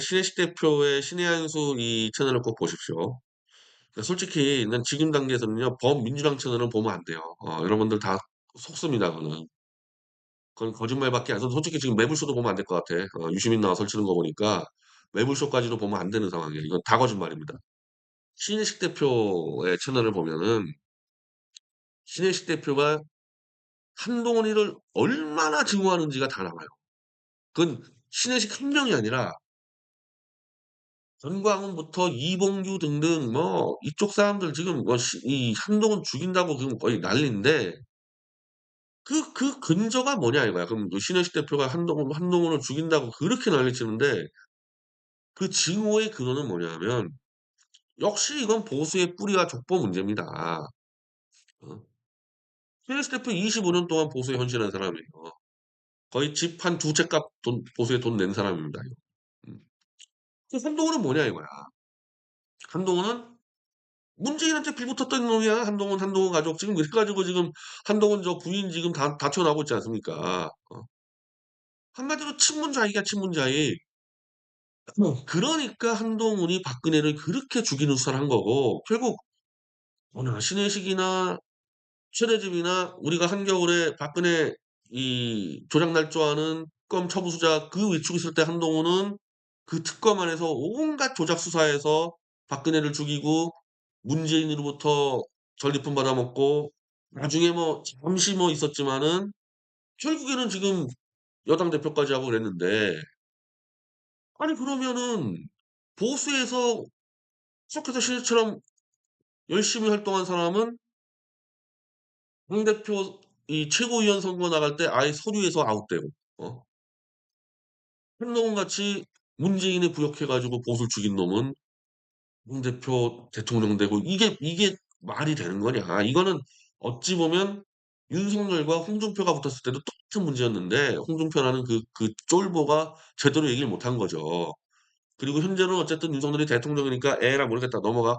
신혜식 대표의 신의 한수 이 채널을 꼭 보십시오. 그 솔직히 난 지금 단계에서는요. 범민주당 채널은 보면 안 돼요. 어 여러분들 다 속습니다 그거는. 그건 거짓말밖에 안서 솔직히 지금 매불쇼도 보면 안 될 것 같아. 어 유시민 나와서 설치는 거 보니까 매불쇼까지도 보면 안 되는 상황이에요. 이건 다 거짓말입니다. 신혜식 대표의 채널을 보면은 신혜식 대표가 한동훈이를 얼마나 증오하는지가 다 나와요. 그건 신혜식 1 명이 아니라 전광훈부터 이봉규 등등 뭐 이쪽 사람들 지금 뭐시이 한동훈 죽인다고 지금 거의 난리인데 그 그 근저가 뭐냐 이거야. 그럼 그 신혜식 대표가 한동훈 한동훈을 죽인다고 그렇게 난리치는데 그 증오의 근원은 뭐냐면 역시 이건 보수의 뿌리와 족보 문제입니다. 어. 신혜식 대표 25년 동안 보수에 헌신한 사람이에요. 거의 집한2채값돈 보수에 돈 낸 사람입니다 이거. 음. 그 한동훈은 뭐냐 이거야. 한동훈은 문재인한테 빌붙었던 놈이야. 한동훈, 한동훈 가족. 지금 그래 가지고 지금 한동훈 저 부인 지금 다 다퉈 나오고 있지 않습니까? 어. 한마디로 친문자익이야 친문자익. 어. 그러니까 한동훈이 박근혜를 그렇게 죽이는 수사를 한 거고 결국 어느 신혜식이나 최대집이나 우리가 한겨울에 박근혜 이 조작 날조하는 특검 처부수자 그 위축 있을 때 한동훈은 그 특검 안에서 온갖 조작 수사에서 박근혜를 죽이고 문재인으로부터 전리품 받아먹고 나중에 뭐 잠시 뭐 있었지만은 결국에는 지금 여당 대표까지 하고 그랬는데 아니 그러면은 보수에서 계속해서 신혜처럼 열심히 활동한 사람은 당대표 이 최고위원 선거 나갈 때 아예 서류에서 아웃되고 어. 한동훈 같이 문재인에 부역해 가지고 보수를 죽인 놈은 홍 대표 대통령 되고 이게 이게 말이 되는 거냐. 이거는 어찌 보면 윤석열과 홍준표가 붙었을 때도 똑같은 문제였는데 홍준표라는 그 그 쫄보가 제대로 얘기를 못한 거죠. 그리고 현재는 어쨌든 윤석열이 대통령이니까 에라 모르겠다 넘어가.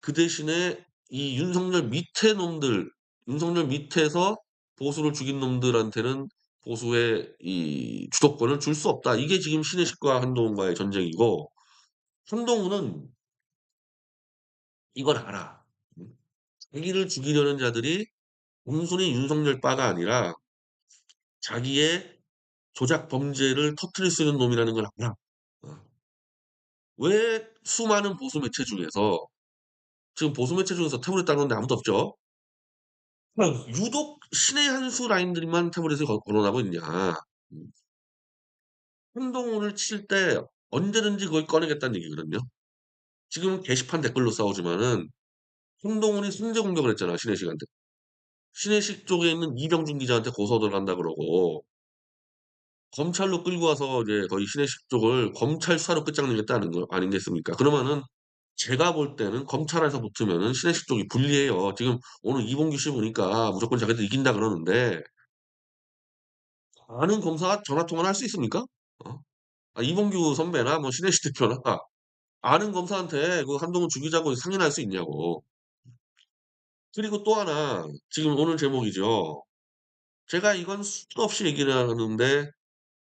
그 대신에 이 윤석열 밑에 놈들 윤석열 밑에서 보수를 죽인 놈들한테는 보수의 이 주도권을 줄 수 없다. 이게 지금 신혜식과 한동훈과의 전쟁이고 한동훈은 이걸 알아. 음. 자기를 죽이려는 자들이 단순히 윤석열 바가 아니라 자기의 조작 범죄를 터뜨릴 수 있는 놈이라는 걸 알아. 어. 왜 수많은 보수 매체 중에서 지금 보수 매체 중에서 태블릿 다루는데 아무도 없죠. 어. 유독 신의 한 수 라인들만 거 거론하고 있냐. 음. 한동훈을 칠 때 언제든지 그걸 꺼내겠다는 얘기거든요. 지금 게시판 댓글로 싸우지만은 한동훈이 선제 공격을 했잖아 신혜식한테. 신혜식 쪽에 있는 이병준 기자한테 고소 들어간다 그러고 검찰로 끌고 와서 이제 거의 신혜식 쪽을 검찰 수사로 끝장내겠다는 거 아니겠습니까? 그러면은 제가 볼 때는 검찰에서 붙으면은 신혜식 쪽이 불리해요. 지금 오늘 이봉규 씨 보니까 무조건 자기들 이긴다 그러는데 아는 검사가 전화 통화를 할 수 있습니까? 어? 아 이봉규 선배나 뭐 신혜식 대표나 아는 검사한테 그 한동훈 죽이자고 상의를 할수 있냐고. 그리고 또 하나 지금 오늘 제목이죠. 제가 이건 수도 없이 얘기를 하는데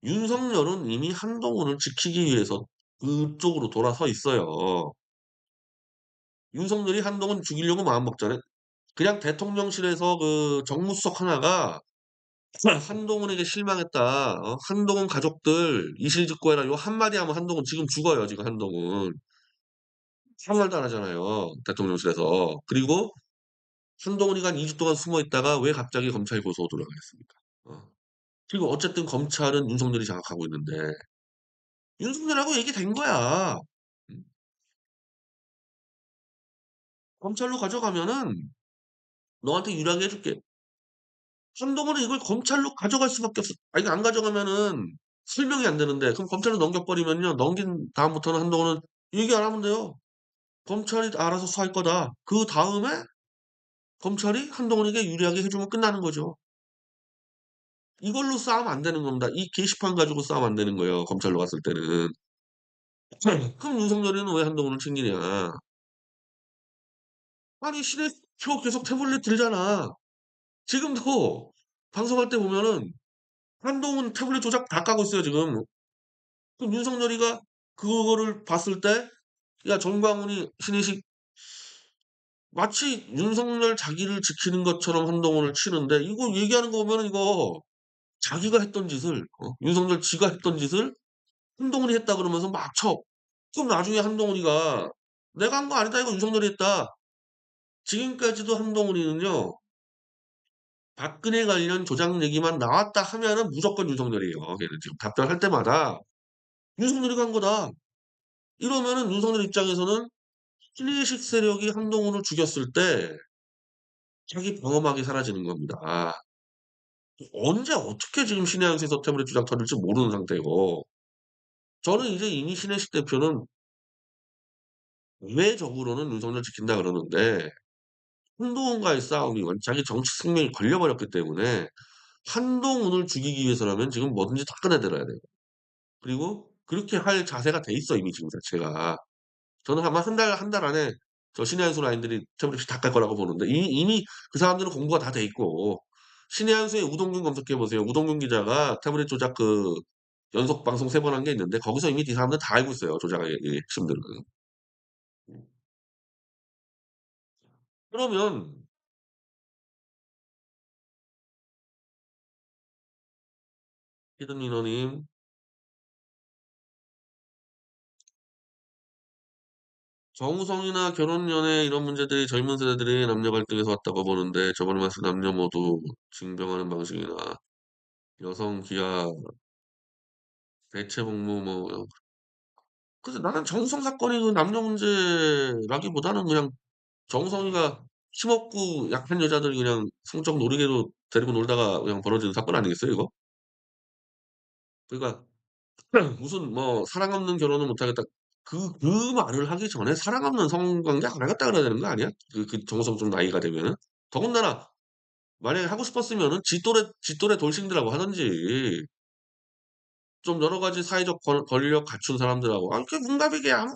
윤석열은 이미 한동훈을 지키기 위해서 그쪽으로 돌아서 있어요. 윤석열이 한동훈 죽이려고 마음먹잖아요. 그냥 대통령실에서 그 정무수석 하나가 "한동훈에게 실망했다. 어 한동훈 가족들 이실직고해라." 요 한마디 하면 한동훈 지금 죽어요 지금 한동훈. 아무 말도 안 하잖아요 대통령실에서. 그리고 한동훈이가 한 2주 동안 숨어 있다가 왜 갑자기 검찰 고소 들어가겠습니까? 어. 그리고 어쨌든 검찰은 윤석열이 장악하고 있는데 윤석열하고 얘기된 거야. 검찰로 가져가면은 너한테 유리하게 해 줄게. 한동훈은 이걸 검찰로 가져갈 수밖에 없어. 아 이거 안 가져가면은 설명이 안 되는데 그럼 검찰로 넘겨 버리면요. 넘긴 다음부터는 한동훈은 얘기 안 하면 돼요. 검찰이 알아서 수사할 거다. 그 다음에 검찰이 한동훈에게 유리하게 해 주면 끝나는 거죠. 이걸로 싸우면 안 되는 겁니다. 이 게시판 가지고 싸우면 안 되는 거예요, 검찰로 갔을 때는. 그럼 윤석열이는 왜 한동훈을 챙기냐. 아니 시대표 계속 태블릿 들잖아. 지금도 방송할 때 보면은 한동훈 태블릿 조작 다 까고 있어요 지금. 그럼 윤석열이가 그거를 봤을 때 야 정광훈이 신의식 마치 윤석열 자기를 지키는 것처럼 한동훈을 치는데 이거 얘기하는 거 보면은 이거 자기가 했던 짓을 어 윤석열 지가 했던 짓을 한동훈이 했다 그러면서 막 쳐. 그럼 나중에 한동훈이가 "내가 한 거 아니다. 이거 윤석열이 했다." 지금까지도 한동훈이는요. 박근혜 관련 조작 얘기만 나왔다 하면은 무조건 윤석열이에요. 걔는 지금 답변할 때마다 "윤석열이가 한 거다." 이러면은 윤석열 입장에서는 신의식 세력이 한동훈을 죽였을 때 자기 방어막이 사라지는 겁니다. 언제 어떻게 지금 수 서태블릿 조작 터질지 모르는 상태고 저는 이제 이미 신의식 대표는 우회적으로는 윤석열 지킨다 그러는데 한동훈과의 싸움이 완 자기 정치 생명이 걸려 버렸기 때문에 한동훈을 죽이기 위해서라면 지금 뭐든지 다 꺼내들어야 돼요. 그리고 그렇게 할 자세가 돼 있어 이미 지금 자체가. 저는 아마 한 달 한 달 안에 저 신의 한수 라인들이 태블릿이 다깔 거라고 보는데 이미 이미 그 사람들은 공부가 다 돼 있고 신의 한 수의 우동균 검색해 보세요. 우동균 기자가 태블릿 조작 그 연속 방송 3번 한 게 있는데 거기서 이미 이 사람들은 다 알고 있어요 조작의 이 핵심들은. 음. 그러면 히든 민호님 정우성이나 결혼 연애 이런 문제들이 젊은 세대들이 남녀 갈등에서 왔다고 보는데 저번에 말씀 남녀 모두 징병하는 방식이나 여성 기아 대체 복무 뭐 그래서 나는 정우성 사건이 그 남녀 문제라기보다는 그냥 정우성이가 힘없고 약한 여자들 그냥 성적 놀이개로 데리고 놀다가 그냥 벌어지는 사건 아니겠어요 이거? 그러니까 무슨 뭐 "사랑 없는 결혼은 못 하겠다." 그 그 말을 하기 전에 사랑 없는 성관계 안 하겠다 그래야 되는 거 아니야? 그 그 정우성 좀 나이가 되면은? 더군다나 만약에 하고 싶었으면은 지 또래 지 또래 돌싱들하고 하든지 좀 여러 가지 사회적 권 권력 갖춘 사람들하고 아 그 문갑이게 아무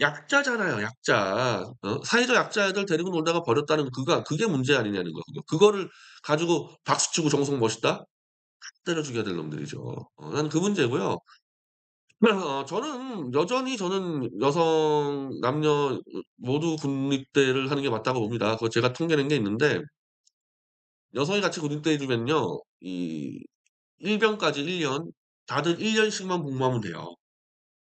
약자잖아요, 약자. 어? 사회적 약자애들 데리고 놀다가 버렸다는 그가 그게 문제 아니냐는 거 그거. 그거를 가지고 박수치고 정우성 멋있다? 때려 죽여야 될 놈들이죠. 어 나는 그 문제고요. 어 저는 여전히 저는 여성 남녀 모두 군입대를 하는 게 맞다고 봅니다. 그거 제가 통계 낸 게 있는데 여성이 같이 군입대해 주면요. 이 일병까지 1년 다들 1 년씩만 복무하면 돼요.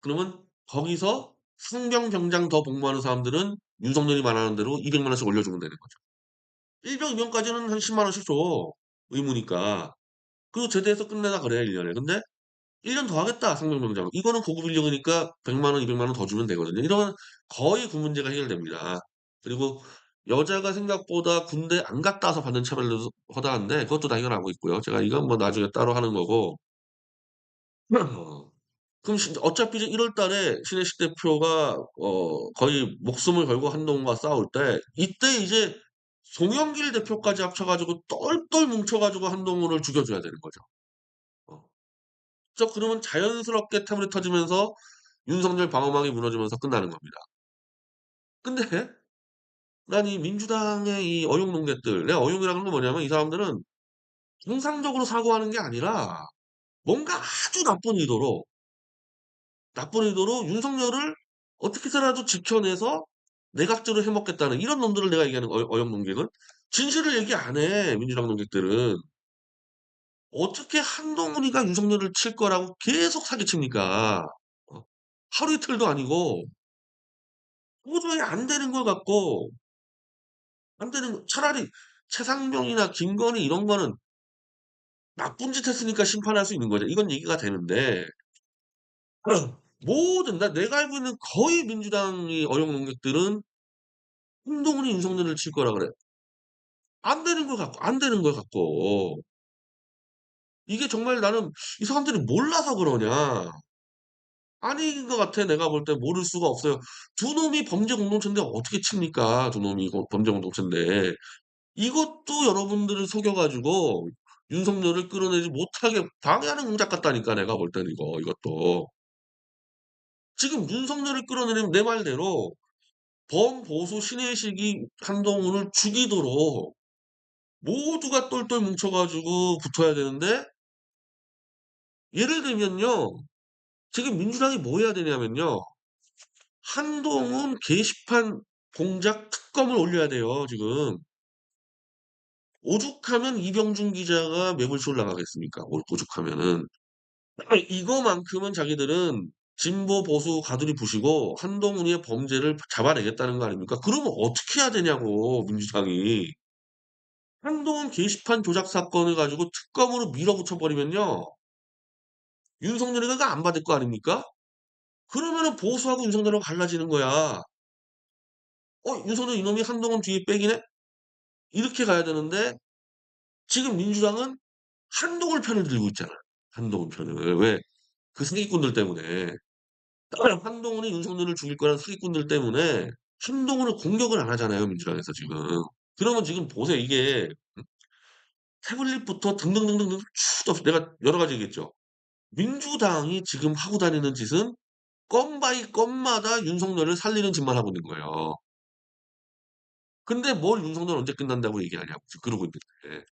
그러면 거기서 상병, 병장 더 복무하는 사람들은 윤석열이 말하는 대로 2 0 0만 원씩 올려주면 되는 거죠. 일병, 입병까지는 한 1 0만 원씩 줘. 의무니까. 그리고 제대해서 끝내나 그래요 1 년에. 근데 1년 더 하겠다 상병 병장. 이거는 고급 인력이니까 1 0 0만 원, 2 0 0만 원 더 주면 되거든요. 이러면 거의 그 문제가 해결됩니다. 그리고 여자가 생각보다 군대 안 갔다 와서 받는 차별도 허다한데 그것도 다 해결하고 있고요. 제가 이건 뭐 나중에 따로 하는 거고. 어. 그럼 신 어차피 이제 1월 달에 신혜식 대표가 어 거의 목숨을 걸고 한동훈과 싸울 때 이때 이제 송영길 대표까지 합쳐 가지고 똘똘 뭉쳐 가지고 한동훈을 죽여 줘야 되는 거죠. 어. 저 그러면 자연스럽게 태블릿 터지면서 윤석열 방어막이 무너지면서 끝나는 겁니다. 근데 난 이 민주당의 이 어용농객들 내가 어용이라는 건 뭐냐면 이 사람들은 정상적으로 사고하는 게 아니라 뭔가 아주 나쁜 의도로, 나쁜 의도로 윤석열을 어떻게 해서라도 지켜내서 내각제로 해먹겠다는 이런 놈들을 내가 얘기하는 어 어용농객은 진실을 얘기 안 해 민주당 농객들은. 어떻게 한동훈이가 윤석열을 칠 거라고 계속 사기칩니까? 어. 하루 이틀도 아니고 도저히 안 되는 걸 갖고 안 되는 거 차라리 최상병이나 김건희 이런 거는 나쁜 짓 했으니까 심판할 수 있는 거죠. 이건 얘기가 되는데 모든 나 내가 알고 있는 거의 민주당의 어용 농객들은 한동훈이 윤석열을 칠 거라 그래. 안 되는 걸 갖고 안 되는 걸 갖고. 이게 정말 나는 '이 사람들이 몰라서 그러냐.' 아닌 것 같아 내가 볼 때 모를 수가 없어요. 두 놈이 범죄 공동체인데 어떻게 칩니까? 두 놈이 범죄 공동체인데. 이것도 여러분들을 속여 가지고 윤석열을 끌어내지 못하게 방해하는 공작 같다니까 내가 볼 때는 이거 이것도. 지금 윤석열을 끌어내리면 내 말대로 범보수 신의식이 한동훈을 죽이도록 모두가 똘똘 뭉쳐 가지고 붙어야 되는데 예를 들면요. 지금 민주당이 뭐 해야 되냐면요. 한동훈 게시판 공작 특검을 올려야 돼요 지금. 오죽하면 이병준 기자가 매불쇼를 나가겠습니까 오 오죽하면은. 이거만큼은 자기들은 진보 보수 가두리 부시고 한동훈이의 범죄를 잡아내겠다는 거 아닙니까? 그러면 어떻게 해야 되냐고 민주당이. 한동훈 게시판 조작 사건을 가지고 특검으로 밀어붙여 버리면요. 윤석열이가 그안 받을 거 아닙니까? 그러면은 보수하고 윤석열하고 갈라지는 거야. '어 윤석열 이놈이 한동훈 뒤에 백이네?' 이렇게 가야 되는데 지금 민주당은 한동훈 편을 들고 있잖아 한동훈 편을. 왜? 그 사기꾼들 때문에. 한동훈이 윤석열을 죽일 거라는 사기꾼들 때문에 한동훈을 공격을 안 하잖아요 민주당에서 지금. 그러면 지금 보세요. 이게 음 태블릿부터 등등등등등 없이 내가 여러 가지 얘기했죠. 민주당이 지금 하고 다니는 짓은 건 바이 건마다 윤석열을 살리는 짓만 하고 있는 거예요. 근데 뭘 윤석열 언제 끝난다고 얘기하냐고 그러고 있는데.